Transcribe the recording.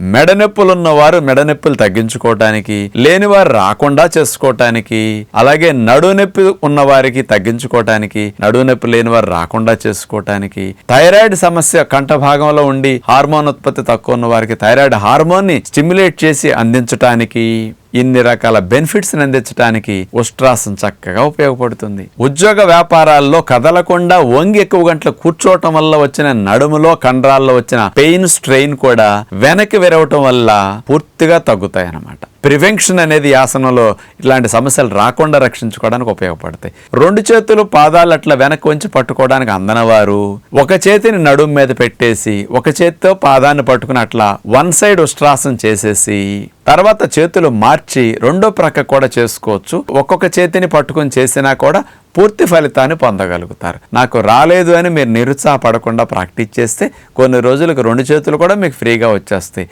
మెడ నొప్పులు ఉన్నవారు తగ్గించుకోవటానికి లేని వారు రాకుండా చేసుకోవటానికి అలాగే నడునొప్పి ఉన్నవారికి ఉన్న వారికి తగ్గించుకోవటానికి నడునొప్పి లేనివారు లేని వారు రాకుండా చేసుకోవటానికి థైరాయిడ్ సమస్య కంఠ భాగంలో ఉండి హార్మోన్ ఉత్పత్తి తక్కువ ఉన్న వారికి థైరాయిడ్ హార్మోన్ని స్టిమ్యులేట్ చేసి అందించటానికి ఇన్ని రకాల బెనిఫిట్స్ అందించడానికి ఉష్ట్రాసం చక్కగా ఉపయోగపడుతుంది. ఉద్యోగ వ్యాపారాల్లో కదలకుండా వంగి ఎక్కువ గంటలు కూర్చోవటం వల్ల వచ్చిన నడుములో కండరాల్లో వచ్చిన పెయిన్ స్ట్రెయిన్ కూడా వెనక్కి విరవటం వల్ల పూర్తిగా తగ్గుతాయి అన్నమాట ప్రివెన్షన్ అనేది ఆసనంలో ఇలాంటి సమస్యలు రాకుండా రక్షించుకోవడానికి ఉపయోగపడతాయి. రెండు చేతులు పాదాలు అట్లా వెనక్కి వంచి పట్టుకోవడానికి అందనవారు. ఒక చేతిని నడుము మీద పెట్టేసి ఒక చేతితో పాదాన్ని పట్టుకుని అట్లా వన్ సైడ్ ఉష్ట్రాసం చేసేసి తర్వాత చేతులు మార్చి రెండో ప్రక్క కూడా చేసుకోవచ్చు. ఒక్కొక్క చేతిని పట్టుకొని చేసినా కూడా పూర్తి ఫలితాన్ని పొందగలుగుతారు. నాకు రాలేదు అని మీరు నిరుత్సాహపడకుండా ప్రాక్టీస్ చేస్తే కొన్ని రోజులకు రెండు చేతులు కూడా మీకు ఫ్రీగా వచ్చేస్తాయి.